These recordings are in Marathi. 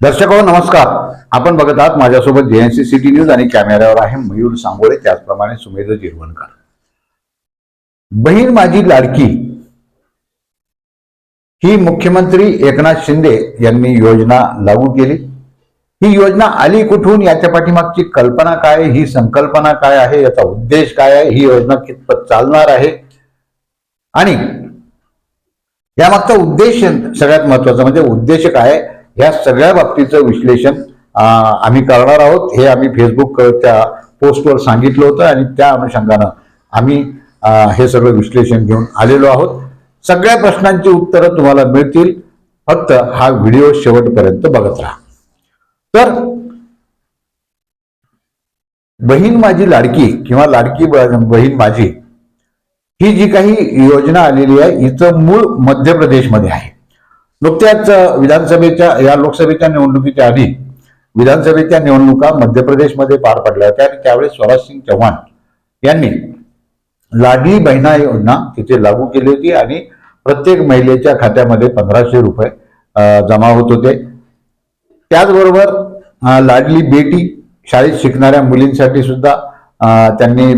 दर्शक नमस्कार. आपण बघत आहात माझ्यासोबत जेएनसी सिटी न्यूज आणि कॅमेऱ्यावर आहे मयूर सांगोळे त्याचप्रमाणे सुमेध जिरवणकर. बहीण माझी लाडकी ही मुख्यमंत्री एकनाथ शिंदे यांनी योजना लागू केली. ही योजना आली कुठून याच्या पाठीमागची कल्पना काय ही संकल्पना काय आहे याचा उद्देश काय आहे ही योजना कितपत चालणार आहे? आणि यामागचा उद्देश सगळ्यात महत्त्वाचा म्हणजे उद्देश काय आहे, या सगळ्या बाबतीचं विश्लेषण आम्ही करणार आहोत. हे आम्ही फेसबुकच्या पोस्टवर सांगितलं होतं आणि त्या अनुषंगानं आम्ही हे सगळं विश्लेषण घेऊन आलेलो आहोत. सगळ्या प्रश्नांची उत्तरं तुम्हाला मिळतील. फक्त हा व्हिडिओ शेवटपर्यंत बघत राहा. तर बहीण माझी लाडकी किंवा लाडकी बहीण माझी ही जी काही योजना आलेली आहे हिचं मूळ मध्य प्रदेशमध्ये आहे. नुकत्याच विधानसभेच्या या लोकसभेच्या निवडणुकीच्या आधी विधानसभेच्या निवडणुका मध्य प्रदेशमध्ये पार पडल्या होत्या आणि त्यावेळेस स्वराज सिंग चव्हाण यांनी लाडली बहिणा योजना तिथे लागू केली होती आणि प्रत्येक महिलेच्या खात्यामध्ये पंधराशे रुपये जमा होत होते. त्याचबरोबर लाडली बेटी शाळेत शिकणाऱ्या मुलींसाठी सुद्धा त्यांनी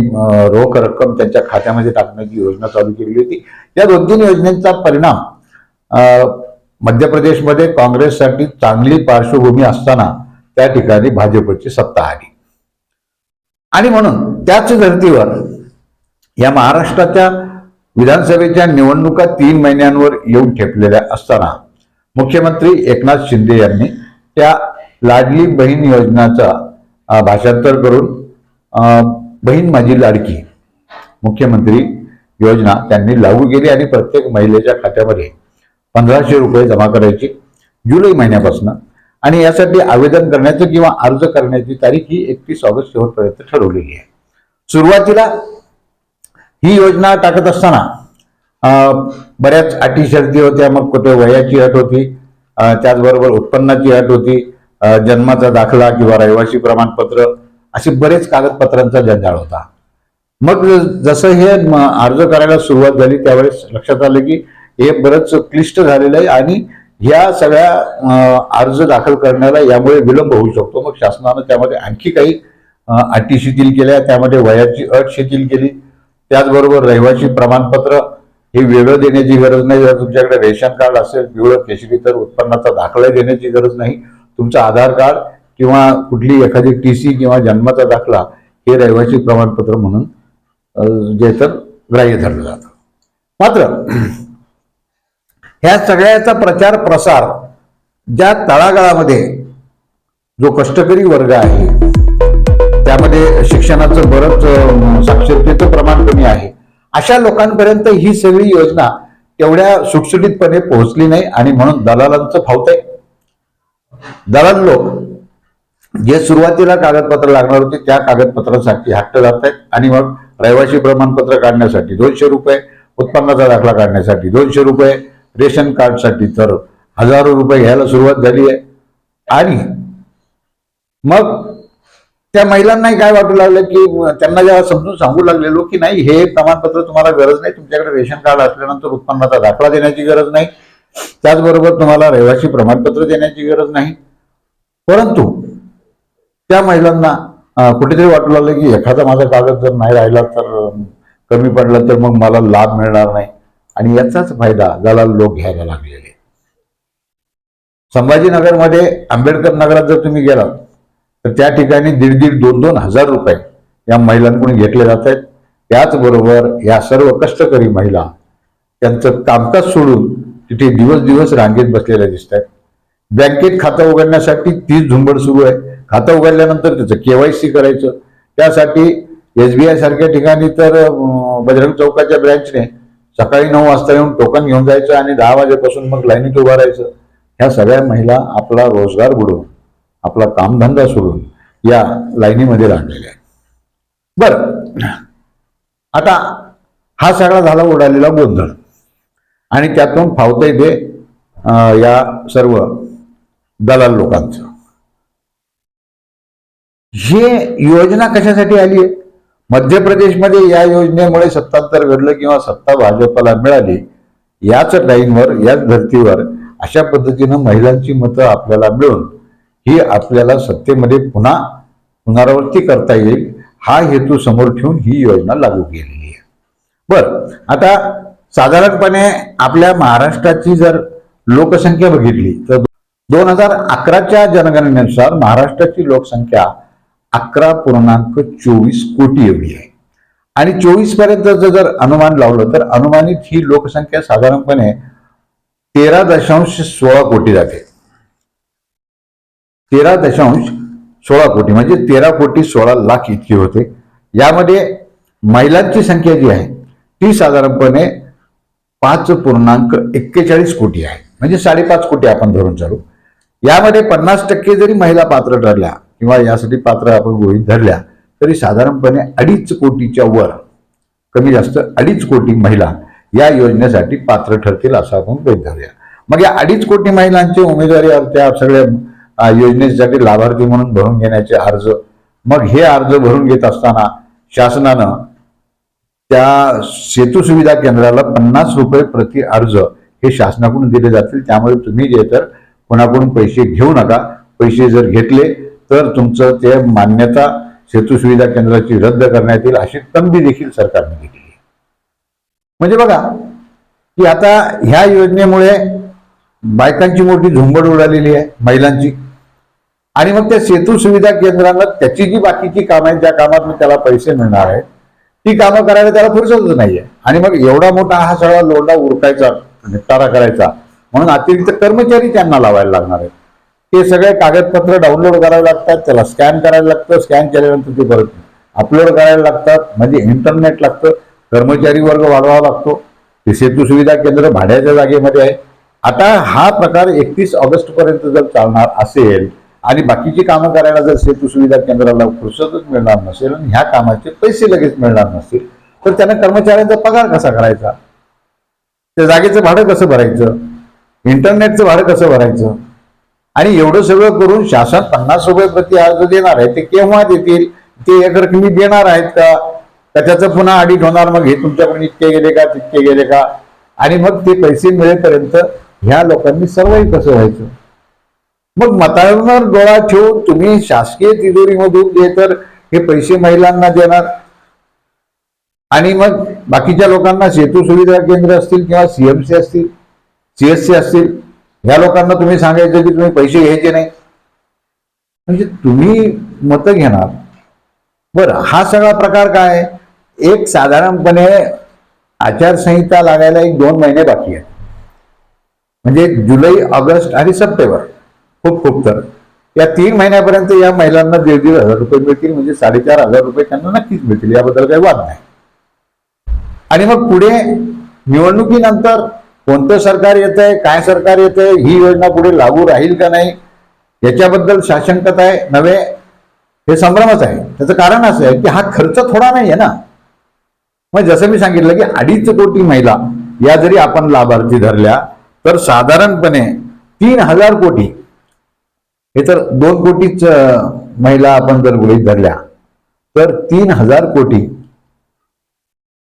रोख रक्कम त्यांच्या खात्यामध्ये टाकण्याची योजना चालू केली होती. या दोन तीन योजनेचा परिणाम मध्य प्रदेशमध्ये काँग्रेससाठी चांगली पार्श्वभूमी असताना त्या ठिकाणी भाजपची सत्ता आली. आणि म्हणून त्याच धर्तीवर या महाराष्ट्राच्या विधानसभेच्या निवडणुका तीन महिन्यांवर येऊन ठेपलेल्या असताना मुख्यमंत्री एकनाथ शिंदे यांनी त्या लाडली बहीण योजनाचा भाषांतर करून बहीण माझी लाडकी मुख्यमंत्री योजना त्यांनी लागू केली आणि प्रत्येक महिलेच्या खात्यामध्ये पंधराशे रुपये जमा करायची जुलै महिन्यापासून. आणि यासाठी आवेदन करण्याचं किंवा अर्ज करण्याची तारीख ही एकतीस ऑगस्ट शेवटपर्यंत ठरवलेली आहे. सुरुवातीला ही योजना टाकत असताना अं, बऱ्याच अटी शर्ती होत्या मग कुठे वयाची अट होती त्याचबरोबर उत्पन्नाची अट होती जन्माचा दाखला किंवा रहिवासी प्रमाणपत्र असे बरेच कागदपत्रांचा जंजाळ होता. मग जसं हे अर्ज करायला सुरुवात झाली त्यावेळेस लक्षात आलं की हे बरंच क्लिष्ट झालेलं आहे आणि या सगळ्या अर्ज दाखल करण्याला यामुळे विलंब होऊ शकतो. मग शासनानं त्यामध्ये आणखी काही अटी शिथिल केल्या त्यामध्ये वयाची अट शिथिल केली. त्याचबरोबर रहिवासी प्रमाणपत्र हे वेगळं देण्याची गरज नाही. जर तुमच्याकडे रेशन कार्ड असेल पिवळं केशरी तर उत्पन्नाचा दाखला देण्याची गरज नाही. तुमचं आधार कार्ड किंवा कुठली एखादी टी सी किंवा जन्माचा दाखला हे रहिवासी प्रमाणपत्र म्हणून जे तर ग्राह्य धरलं जातं. मात्र ह्या सगळ्याचा प्रचार प्रसार ज्या तळागाळामध्ये जो कष्टकरी वर्ग आहे त्यामध्ये शिक्षणाचं बरंच साक्षरतेचं प्रमाण कमी आहे. अशा लोकांपर्यंत ही सगळी योजना तेवढ्या सुटसुटीतपणे पोहोचली नाही आणि म्हणून दलालांचं फावतंय दलाल लोक जे सुरुवातीला कागदपत्र लागणार होते त्या कागदपत्रासाठी हट्ट जात आहेत आणि मग रहिवासी प्रमाणपत्र काढण्यासाठी दोनशे रुपये उत्पन्नाचा दाखला काढण्यासाठी दोनशे रुपये रेशन कार्डसाठी तर हजारो रुपये घ्यायला सुरुवात झाली आहे. आणि मग त्या महिलांनाही काय वाटू लागलं की त्यांना जेव्हा समजून सांगू लागलेलो की नाही हे प्रमाणपत्र तुम्हाला गरज नाही तुमच्याकडे रेशन कार्ड असल्यानंतर उत्पन्नाचा दाखला देण्याची गरज नाही. त्याचबरोबर तुम्हाला रहिवासी प्रमाणपत्र देण्याची गरज नाही. परंतु त्या महिलांना कुठेतरी वाटू लागलं की एखादा माझा कागद जर नाही राहिला तर कमी पडला तर मग मला लाभ मिळणार नाही. आणि याचाच फायदा दलाल लोक घ्यायला लागलेले संभाजीनगरमध्ये आंबेडकर नगरात जर तुम्ही गेलात तर त्या ठिकाणी दीड दीड दोन दोन हजार रुपये या महिलांकडून घेतले जात आहेत. त्याचबरोबर या सर्व कष्टकरी महिला त्यांचं कामकाज सोडून तिथे दिवस दिवस रांगेत बसलेल्या दिसत आहेत. बँकेत खातं उघडण्यासाठी तीच झुंबड सुरू आहे. खातं उघडल्यानंतर त्याचं केवायसी करायचं. त्यासाठी एसबीआय सारख्या ठिकाणी तर बजरंग चौकाच्या ब्रँचने सकाळी नऊ वाजता येऊन टोकन घेऊन जायचं आणि दहा वाजेपासून मग लाईनीत उभं राहायचं. ह्या सगळ्या महिला आपला रोजगार बुडवून आपला कामधंदा सोडून या लाईनीमध्ये राहलेल्या आहेत. बरं. आता हा सगळा झाला उडालेला गोंधळ. आणि त्यातून फावतंय ते या सर्व दलाल लोकांचं. हे योजना कशासाठी आली आहे मध्य प्रदेशमध्ये या योजनेमुळे सत्तांतर घडलं किंवा सत्ता भाजपला मिळाली याच लाईनवर याच धर्तीवर अशा पद्धतीनं महिलांची मतं आपल्याला मिळून ही आपल्याला सत्तेमध्ये पुन्हा पुनरावृत्ती करता येईल हा हेतू समोर ठेवून ही योजना लागू केलेली आहे. बर आता साधारणपणे आपल्या महाराष्ट्राची जर लोकसंख्या बघितली तर दोन हजार अकराच्या जनगणनेनुसार महाराष्ट्राची लोकसंख्या अकरा पूर्णांक चोवीस कोटी एवढी आहे. आणि चोवीसपर्यंत जर अनुमान लावलं तर अनुमानित ही लोकसंख्या साधारणपणे तेरा दशांश सोळा कोटी जाते. तेरा दशांश सोळा कोटी म्हणजे तेरा कोटी सोळा लाख इतकी होते. यामध्ये महिलांची संख्या जी आहे ती साधारणपणे पाच पूर्णांक एक्केचाळीस कोटी आहे. म्हणजे साडेपाच कोटी आपण धरून चालू. यामध्ये पन्नास टक्के जरी महिला पात्र ठरल्या किंवा यासाठी पात्र आपण गृहित धरल्या तरी साधारणपणे अडीच कोटीच्या वर कमी जास्त अडीच कोटी महिला या योजनेसाठी पात्र ठरतील असं आपण गृहित धरूया. मग या अडीच कोटी महिलांची उमेदवारी त्या सगळ्या योजनेसाठी लाभार्थी म्हणून भरून घेण्याचे अर्ज मग हे अर्ज भरून घेत असताना शासनानं त्या सेतू सुविधा केंद्राला पन्नास रुपये प्रति अर्ज हे शासनाकडून दिले जातील. त्यामुळे तुम्ही जे तर कोणाकडून पैसे घेऊ नका. पैसे जर घेतले तर तुमचं ते मान्यता सेतू सुविधा केंद्राची रद्द करण्यात येईल अशी तंबी देखील सरकारने दिली आहे. म्हणजे बघा की आता ह्या योजनेमुळे बायकांची मोठी झुंबड उडालेली आहे महिलांची. आणि मग त्या सेतू सुविधा केंद्रांना त्याची जी बाकीची कामं आहेत ज्या कामात त्याला पैसे मिळणार आहेत ती कामं करायला त्याला फुरसतच नाहीये. आणि मग एवढा मोठा हा सगळा लोंडा उरकायचा निपटारा करायचा म्हणून अतिरिक्त कर्मचारी त्यांना लावायला लागणार आहेत. ते सगळे कागदपत्र डाउनलोड करावे लागतात त्याला स्कॅन करायला लागतं स्कॅन केल्यानंतर ते परत अपलोड करायला लागतात म्हणजे इंटरनेट लागतं कर्मचारी वर्ग वाढवावा लागतो ते सेतू सुविधा केंद्र भाड्याच्या जागेमध्ये आहे. आता हा प्रकार एकतीस ऑगस्ट पर्यंत जर चालणार असेल आणि बाकीची कामं करायला जर सेतू सुविधा केंद्राला फुरसतच मिळणार नसेल आणि ह्या कामाचे पैसे लगेच मिळणार नसतील तर त्यांना कर्मचाऱ्यांचा पगार कसा करायचा? त्या जागेचं भाडं कसं भरायचं? इंटरनेटचं भाडं कसं भरायचं? आणि एवढं सगळं करून शासन पन्नास रुपये प्रति अर्ज देणार आहे ते केव्हा देतील? ते एक रकमी देणार आहेत का? का त्याचं पुन्हा ऑडिट होणार मग हे तुमच्याकडून इतके गेले का तितके गेले का? आणि मग ते पैसे मिळेपर्यंत ह्या लोकांनी सर्वही कसं व्हायचं? मग मतांवर डोळा ठेवून तुम्ही शासकीय तिजोरीमधून जे तर हे पैसे महिलांना देणार. आणि मग बाकीच्या लोकांना सेतू सुविधा केंद्र असतील किंवा सीएमसी असतील सीएससी असतील ह्या लोकांना तुम्ही सांगायचं की तुम्ही पैसे घ्यायचे नाही. म्हणजे तुम्ही मतं घेणार. बरं हा सगळा प्रकार काय? आहे? एक साधारणपणे आचारसंहिता लागायला एक दोन महिने बाकी आहेत. म्हणजे जुलै ऑगस्ट आणि सप्टेंबर खूप खूप तर. या तीन महिन्यापर्यंत या महिलांना दीड दीड हजार रुपये मिळतील म्हणजे साडेचार हजार रुपये त्यांना नक्कीच मिळतील याबद्दल काही वाद नाही. आणि मग पुढे निवडणुकीनंतर कोणतं सरकार येत आहे काय सरकार येत आहे ही योजना पुढे लागू राहील का नाही याच्याबद्दल शासंकत आहे नव्हे हे संभ्रमच आहे. त्याचं कारण असं आहे की हा खर्च थोडा नाही आहे ना. मग जसं मी सांगितलं की अडीच कोटी महिला या जरी आपण लाभार्थी धरल्या तर साधारणपणे तीन हजार कोटी हे तर दोन कोटीच महिला आपण जर गृहित धरल्या तर तीन हजार कोटी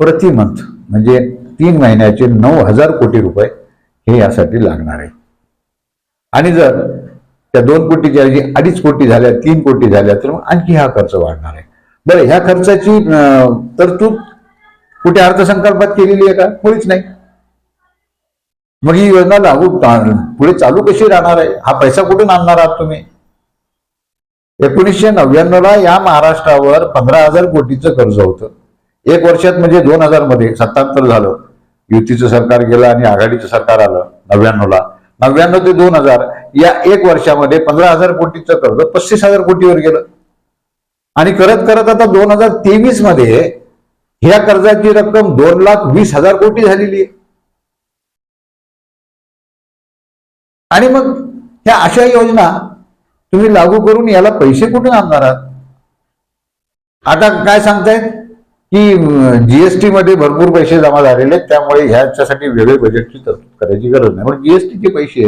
प्रति मंथ म्हणजे तीन महिन्याचे नऊ हजार कोटी रुपये हे यासाठी लागणार आहे. आणि जर त्या दोन कोटीच्या ऐवजी अडीच कोटी झाल्या तीन कोटी झाल्या तर मग आणखी हा खर्च वाढणार आहे. बरं ह्या खर्चाची तरतूद कुठे अर्थसंकल्पात केलेली आहे का? मुळीच नाही. मग ही योजना लागू पुढे चालू कशी राहणार आहे? हा पैसा कुठून आणणार आहात तुम्ही? एकोणीसशे नव्याण्णव ला या महाराष्ट्रावर पंधरा हजार कोटीचं कर्ज होतं. एक वर्षात म्हणजे दोन हजारमध्ये सत्तांतर झालं. युतीचं सरकार गेलं आणि आघाडीचं सरकार आलं नव्याण्णवला. नव्याण्णव ते दोन हजार या एक वर्षामध्ये पंधरा हजार कोटीचं कर्ज पस्तीस हजार कोटीवर गेलं. आणि करत करत आता दोन हजार तेवीसमध्ये ह्या कर्जाची रक्कम दोन लाख वीस हजार कोटी झालेली आहे. आणि मग ह्या अशा योजना तुम्ही लागू करून याला पैसे कुठून आणणार आहात? आता काय सांगतायत? की जीएसटी मध्ये भरपूर पैसे जमा झालेले आहेत त्यामुळे ह्याच्यासाठी वेगळे बजेटची तरतूद करायची गरज नाही. पण जीएसटीचे पैसे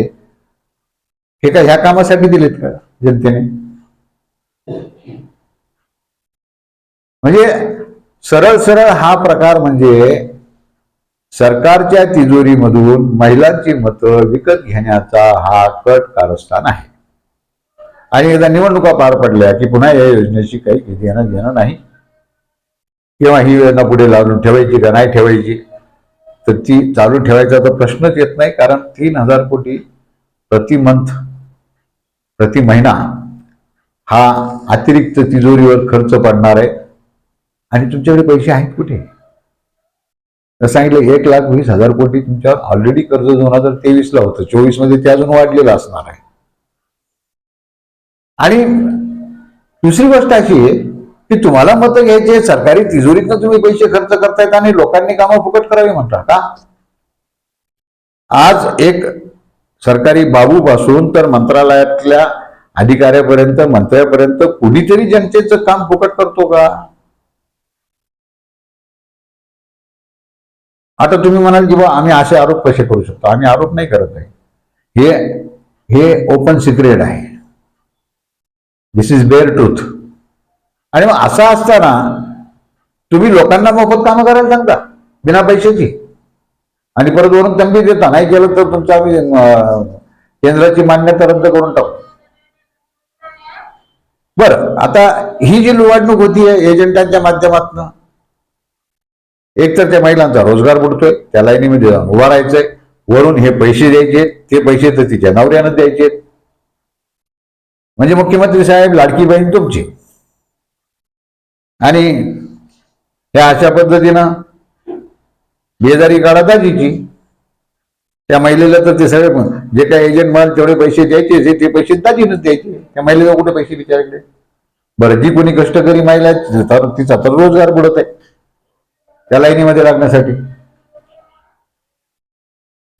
हे का ह्या कामासाठी दिलेत का जनतेने? म्हणजे सरळ सरळ हा प्रकार म्हणजे सरकारच्या तिजोरीमधून महिलांची मतं विकत घेण्याचा हा कट कारस्थान आहे. आणि एकदा निवडणुका पार पडल्या की पुन्हा या योजनेची काही घेणं घेणं नाही. किंवा ही योजना पुढे लावून ठेवायची का नाही ठेवायची? तर ती चालू ठेवायचा तर प्रश्नच येत नाही कारण तीन हजार कोटी प्रति मंथ प्रति महिना हा अतिरिक्त तिजोरीवर खर्च पडणार आहे. आणि तुमच्याकडे पैसे आहेत कुठे? तर सांगितलं एक लाख वीस हजार कोटी तुमच्यावर ऑलरेडी कर्ज दोन हजार तेवीसला होतं चोवीसमध्ये ते अजून वाढलेलं असणार आहे. आणि दुसरी गोष्ट अशी आहे की तुम्हाला मतं घ्यायचे सरकारी तिजोरीतनं तुम्ही पैसे खर्च करतायत आणि लोकांनी कामं फुकट करावी म्हणता का? आज एक सरकारी बाबूपासून तर मंत्रालयातल्या अधिकाऱ्यापर्यंत मंत्र्यापर्यंत कुणीतरी जनतेचं काम फुकट करतो का? आता तुम्ही म्हणाल की बा आम्ही असे आरोप कसे करू शकतो? आम्ही आरोप नाही करत आहे. हे हे ओपन सिक्रेट आहे. दिस इज बेअर ट्रूथ आणि मग असं असताना तुम्ही लोकांना मोफत कामं करायला सांगता बिना पैशाची. आणि परत वरून तंबी देता नाही केलं तर तुमच्या आम्ही केंद्राची मान्यता रद्द करून टाकू. बर आता ही जी निवडणूक होती एजंटांच्या माध्यमातून एक तर त्या महिलांचा रोजगार बुडतोय त्या निमित्त उभा राहायचंय वरून हे पैसे द्यायचे ते पैसे तर तिच्या नवऱ्यानं द्यायचे. म्हणजे मुख्यमंत्री साहेब लाडकी बहीण तुमची. आणि ह्या अशा पद्धतीनं बेजारी काढा दाजीची त्या महिलेला तर ते सगळे पण जे काही एजंट म्हणाल तेवढे पैसे द्यायचे ते पैसे दाजीनच द्यायचे. त्या महिलेला कुठे पैसे विचारले बरं जी कोणी कष्टकरी महिला आहे, तिचा तर रोजगार बुडत आहे. त्या लाईनीमध्ये लागण्यासाठी.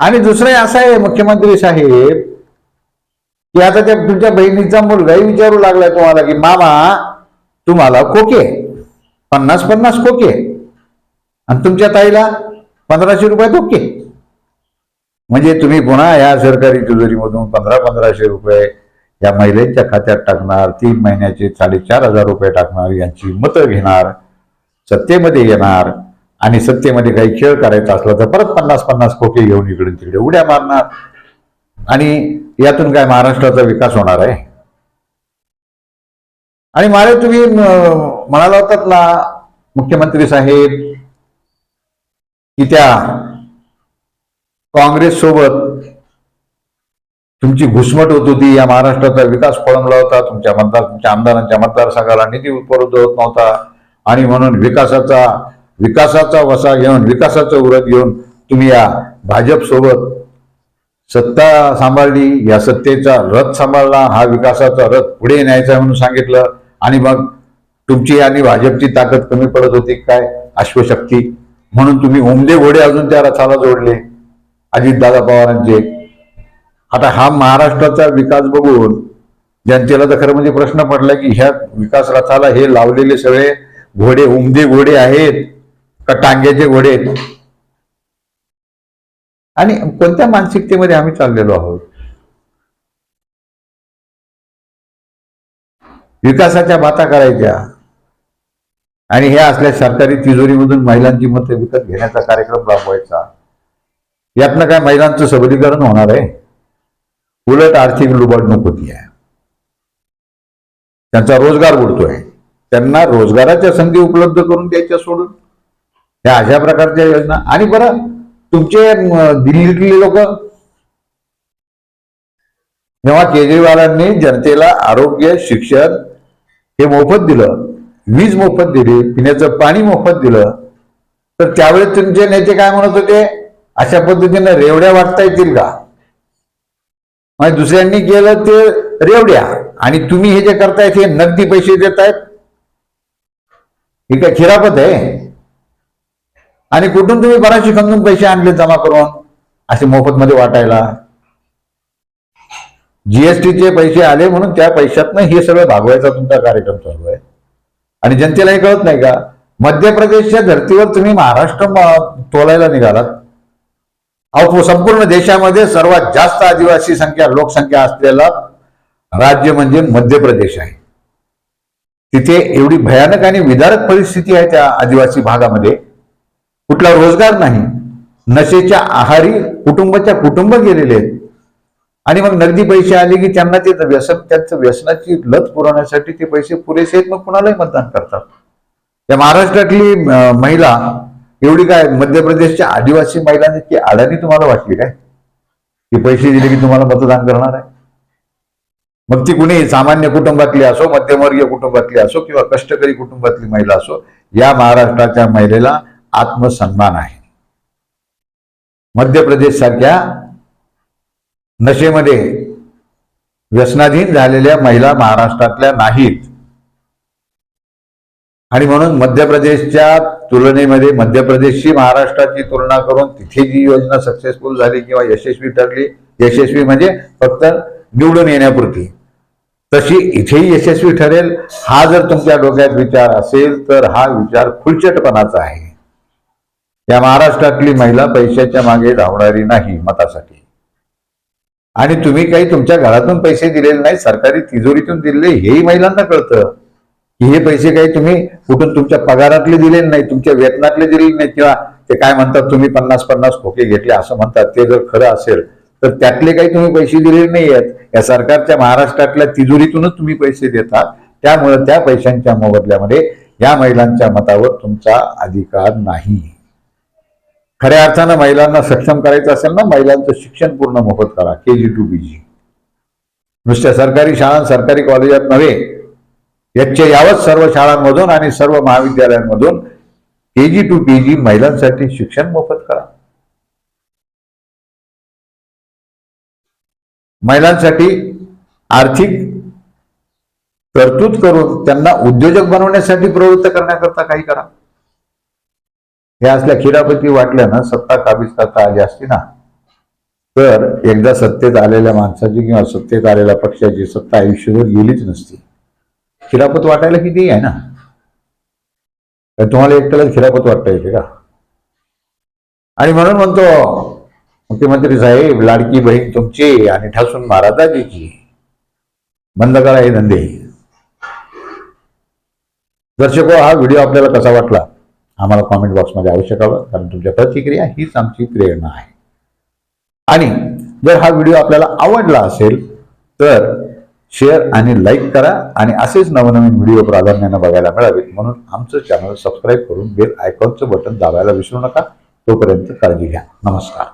आणि दुसरं असं आहे मुख्यमंत्री साहेब की आता त्या तुमच्या बहिणीचा मुलगाही विचारू लागलाय तुम्हाला की मामा तुम्हाला खोके पन्नास पन्नास खोके. आणि तुमच्या ताईला पंधराशे रुपये धोके. म्हणजे तुम्ही पुन्हा या सरकारी तिजोरीमधून पंधरा पंधराशे रुपये या महिलेच्या खात्यात टाकणार तीन महिन्याचे साडेचार हजार रुपये टाकणार यांची मतं घेणार सत्तेमध्ये येणार आणि सत्तेमध्ये काही खेळ करायचा असला तर परत पन्नास पन्नास खोके घेऊन इकडून तिकडे उड्या मारणार. आणि यातून काय महाराष्ट्राचा विकास होणार आहे? आणि मला तुम्ही म्हणाला होतात ना मुख्यमंत्री साहेब की त्या काँग्रेस सोबत तुमची घुसमट होत होती या महाराष्ट्राचा विकास खोळंबला होता तुमच्या मतदार तुमच्या आमदारांच्या मतदारसंघाला निधी उपलब्ध होत नव्हता आणि म्हणून विकासाचा विकासाचा वसा घेऊन विकासाचा उरत घेऊन तुम्ही या भाजप सोबत सत्ता सांभाळली या सत्तेचा रथ सांभाळला हा विकासाचा रथ पुढे न्यायचा म्हणून सांगितलं. आणि मग तुमची आणि भाजपची ताकद कमी पडत होती काय? अश्वशक्ती. म्हणून तुम्ही उमदे घोडे अजून त्या रथाला जोडले. अजितदादा पवारांचे. आता हा महाराष्ट्राचा विकास बघून जनतेला तर खरं म्हणजे प्रश्न पडला की ह्या विकास रथाला हे लावलेले सगळे घोडे उमदे घोडे आहेत का टांग्याचे घोडे आहेत? आणि कोणत्या मानसिकतेमध्ये आम्ही चाललेलो आहोत? विकासाच्या बाता करायच्या. आणि हे असल्या सरकारी तिजोरीमधून महिलांची मतं विकत घेण्याचा कार्यक्रम राबवायचा. यातनं काय महिलांचं सबलीकरण होणार आहे? उलट आर्थिक लुबाडणूक होती आहे. त्यांचा रोजगार बुडतोय. त्यांना रोजगाराच्या संधी उपलब्ध करून द्यायच्या सोडून. या अशा प्रकारच्या योजना. आणि बरं तुमचे दिल्लीतले लोक? जेव्हा केजरीवालांनी जनतेला आरोग्य शिक्षण हे मोफत दिलं वीज मोफत दिली पिण्याचं पाणी मोफत दिलं तर त्यावेळेस तुमचे नेते काय म्हणत होते? अशा पद्धतीने रेवड्या वाटता येतील का? म्हणजे दुसऱ्यांनी केलं ते रेवड्या. आणि तुम्ही हे जे करतायत हे नगदी पैसे देतायत. ही काय खिरापत आहे? आणि कुठून तुम्ही बराचशी खंदून पैसे आणले जमा करून? असे मोफत मध्ये वाटायला. जीएसटीचे पैसे आले म्हणून त्या पैशातनं हे सगळं भागवायचा तुमचा कार्यक्रम चालू आहे. आणि जनतेला हे कळत नाही का? मध्य प्रदेशच्या धर्तीवर तुम्ही महाराष्ट्र तोलायला निघालात. अहो संपूर्ण देशामध्ये सर्वात जास्त आदिवासी संख्या लोकसंख्या असलेला राज्य म्हणजे मध्य प्रदेश आहे. तिथे एवढी भयानक आणि विदारक परिस्थिती आहे त्या आदिवासी भागामध्ये. कुठला रोजगार नाही. नशेच्या आहारी कुटुंबाच्या कुटुंब गेलेले आहेत. आणि मग नगदी पैसे आले की त्यांना ते व्यसन त्यांचं व्यसनाची लत पुरवण्यासाठी ते पैसे पुरेसे आहेत मग कुणालाही मतदान करतात. त्या महाराष्ट्रातली महिला एवढी काय मध्य प्रदेशच्या आदिवासी ती अडाणी तुम्हाला वाटली काय? की पैसे दिले की तुम्हाला मतदान करणार आहे? मग ती कुणी सामान्य कुटुंबातली असो मध्यमवर्गीय कुटुंबातली असो किंवा कष्टकरी कुटुंबातली महिला असो या महाराष्ट्राच्या महिलेला आत्मसन्मान आहे. मध्य प्रदेश सारख्या नशेमध्ये व्यसनाधीन झालेल्या महिला महाराष्ट्रातल्या नाहीत. आणि म्हणून मध्य प्रदेशच्या तुलनेमध्ये मध्य प्रदेशची महाराष्ट्राची तुलना करून तिथे जी योजना सक्सेसफुल झाली किंवा यशस्वी ठरली यशस्वी म्हणजे फक्त निवडून येण्यापुरती. तशी इथेही यशस्वी ठरेल. हा जर तुमच्या डोक्यात विचार असेल तर हा विचार खुलचटपणाचा आहे. या महाराष्ट्रातली महिला पैशाच्या मागे धावणारी नाही मतासाठी. आणि तुम्ही काही तुमच्या घरातून पैसे दिलेले नाही सरकारी तिजोरीतून दिलेले हेही महिलांना कळतं. की हे पैसे काही तुम्ही कुठून तुमच्या पगारातले दिलेले नाही तुमच्या वेतनातले दिलेले नाही किंवा ते काय म्हणतात तुम्ही पन्नास पन्नास खोके घेतले असं म्हणतात ते जर खरं असेल तर त्यातले काही तुम्ही पैसे दिलेले नाही आहेत. या सरकारच्या महाराष्ट्रातल्या तिजोरीतूनच तुम्ही पैसे देतात. त्यामुळे त्या पैशांच्या मोबदल्यामध्ये या महिलांच्या मतावर तुमचा अधिकार नाही. खऱ्या अर्थानं महिलांना सक्षम करायचं असेल ना महिलांचं शिक्षण पूर्ण मोफत करा के जी टू बी जी नुसत्या सरकारी शाळा सरकारी कॉलेजात नव्हे याच्या यावत सर्व शाळांमधून आणि सर्व महाविद्यालयांमधून के जी टू पी जी महिलांसाठी शिक्षण मोफत करा. महिलांसाठी आर्थिक तरतूद करून त्यांना उद्योजक बनवण्यासाठी प्रवृत्त करण्याकरता काही करा. हे असल्या खिरापती वाटल्या ना सत्ता करता आली असती ना तर एकदा सत्तेत आलेल्या माणसाची किंवा सत्तेत आलेल्या पक्षाची सत्ता आयुष्यभर गेलीच नसती. खिरापत वाटायला किती आहे ना. तुम्हाला एकट्याला खिरापत वाटता येते का? आणि म्हणून म्हणतो मुख्यमंत्री साहेब लाडकी बहीण तुमची आणि ठासून महाराजाजीची बंद करा हे धंदे. दर्शको हा व्हिडिओ आपल्याला कसा वाटला? आम्हाला कॉमेंट बॉक्समध्ये आवश्यक हवं कारण तुमच्या प्रतिक्रिया हीच आमची प्रेरणा आहे. आणि जर हा व्हिडिओ आपल्याला आवडला असेल तर शेअर आणि लाईक करा आणि असेच नवनवीन व्हिडिओ प्राधान्यानं बघायला मिळावेत. म्हणून आमचं चॅनल सबस्क्राईब करून बेल आयकॉनचं बटन दाबायला विसरू नका. तोपर्यंत काळजी घ्या. नमस्कार.